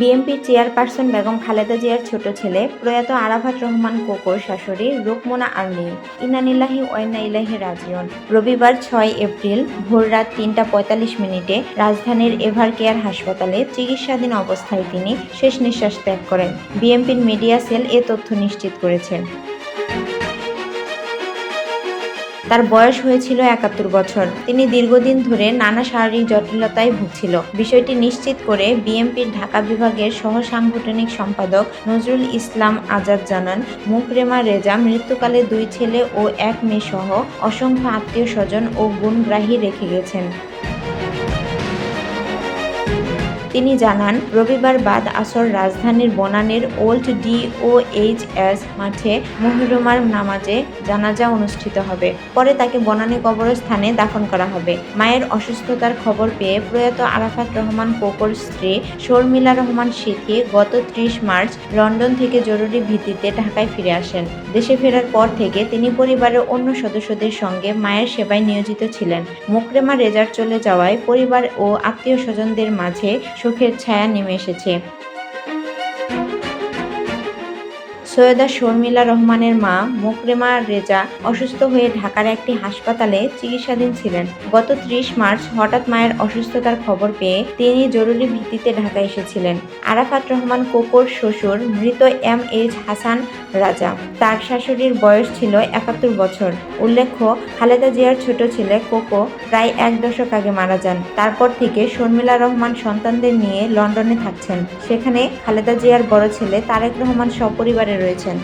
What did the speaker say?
বিএনপির চেয়ারপারসন বেগম খালেদা জিয়ার ছোট ছেলে, প্রয়াত আরাফাত রহমান কোকোর শাশুড়ি রুকমোনা আর্নি ইনানিল্লাহি ওয়াইনা ইলাহি রাজিউন। রবিবার ছয় এপ্রিল ভোর রাত তিনটা পঁয়তাল্লিশ মিনিটে রাজধানীর এভার কেয়ার হাসপাতালে চিকিৎসাধীন অবস্থায় তিনি শেষ নিঃশ্বাস ত্যাগ করেন। বিএনপির মিডিয়া সেল এ তথ্য নিশ্চিত করেছে। তার বয়স হয়েছিল একাত্তর বছর। তিনি দীর্ঘদিন ধরে নানা শারীরিক জটিলতায় ভুগছিল। বিষয়টি নিশ্চিত করে বিএনপির ঢাকা বিভাগের সহ সাংগঠনিক সম্পাদক নজরুল ইসলাম আজাদ জানান মুখরেমা রেজা মৃত্যুকালে দুই ছেলে ও এক মেয়ে সহ অসংখ্য আত্মীয় স্বজন ও গুণগ্রাহী রেখে গেছেন। তিনি জানান, রবিবার বাদ আসর রাজধানীর বনানের old D O H S মাঠে মহরমার নামাজে জানাজা অনুষ্ঠিত হবে। পরে তাকে বনানী কবরস্থানে দাফন করা হবে। মায়ের অসুস্থতার খবর পেয়ে প্রয়াত আরাফাত রহমান কোকর স্ত্রী শর্মিলা রহমান সিথি গত ত্রিশ মার্চ লন্ডন থেকে জরুরি ভিত্তিতে ঢাকায় ফিরে আসেন। দেশে ফেরার পর থেকে তিনি পরিবারের অন্য সদস্যদের সঙ্গে মায়ের সেবায় নিয়োজিত ছিলেন। মোকরেমা রেজার চলে যাওয়ায় পরিবার ও আত্মীয় স্বজনদের মাঝে শোকের ছায়া নেমে এসেছে। সৈয়দা শর্মিলা রহমানের মা মোকরেমা রেজা অসুস্থ হয়ে ঢাকার একটি হাসপাতালে চিকিৎসাধীন ছিলেন। গত ত্রিশ মার্চ হঠাৎ মায়ের অসুস্থতার খবর পেয়ে তিনি জরুরি ভিত্তিতে ঢাকা এসেছিলেন। আরাফাত রহমান কোকোর শ্বশুর মৃত এম এইচ হাসান রাজা। তার শাশুড়ির বয়স ছিল একাত্তর বছর। উল্লেখ্য, খালেদা জিয়ার ছোট ছেলে কোকো প্রায় এক দশক আগে মারা যান। তারপর থেকে শর্মিলা রহমান সন্তানদের নিয়ে লন্ডনে থাকছেন। সেখানে খালেদা জিয়ার বড় ছেলে তারেক রহমান সপরিবারে রয়েছেন।